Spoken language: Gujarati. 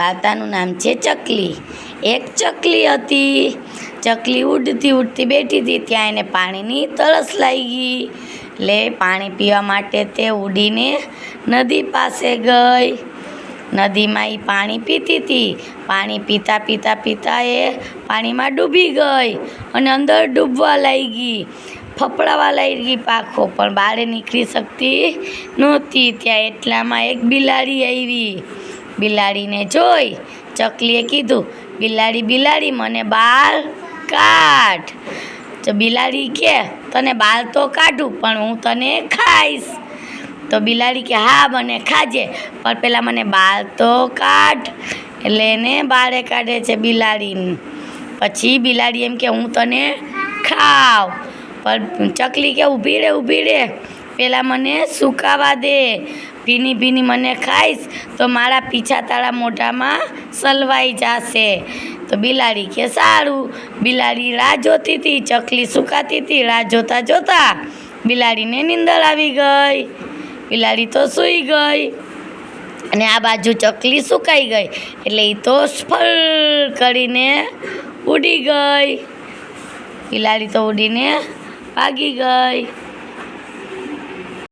વાર્તાનું નામ છે ચકલી. એક ચકલી હતી. ચકલી ઉડતી ઉડતી બેઠી હતી, ત્યાં એને પાણીની તરસ લાગી. ગઈ એટલે પાણી પીવા માટે તે ઉડીને નદી પાસે ગઈ. નદીમાં એ પાણી પીતી હતી. પાણી પીતા પીતા પીતા એ પાણીમાં ડૂબી ગઈ અને અંદર ડૂબવા લાગી. ફફડાવા લાગી પાખો, પણ બહાર નીકળી શકતી નહોતી. ત્યાં એટલામાં એક બિલાડી આવી. બિલાડીને જોઈ ચકલીએ કીધું, બિલાડી બિલાડી, મને બાલ કાઢ. તો બિલાડી કે, તને બાલ તો કાઢું, પણ હું તને ખાઈશ. તો બિલાડી કે, હા, મને ખાજે, પણ પહેલાં મને બાલ તો કાઢ. એટલે એને બાળે કાઢે છે બિલાડી પછી બિલાડી એમ કે, હું તને ખાવ. પણ ચકલી કે ઊભી રે ઊભી રે. પહેલાં મને સુકાવા દે. ભીની ભીની મને ખાઈશ તો મારા પીછા તારા મોઢામાં સલવાઈ જશે. તો બિલાડી કે સારું બિલાડી રાહ જોતી હતી, ચકલી સુકાતી હતી, રાહ જોતાં જોતાં બિલાડીને નીંદર આવી ગઈ. બિલાડી તો સૂઈ ગઈ અને આ બાજુ ચકલી સુકાઈ ગઈ એટલે એ તો સ્ફળ કરીને ઉડી ગઈ. બિલાડી તો ઉડીને ભાગી ગઈ.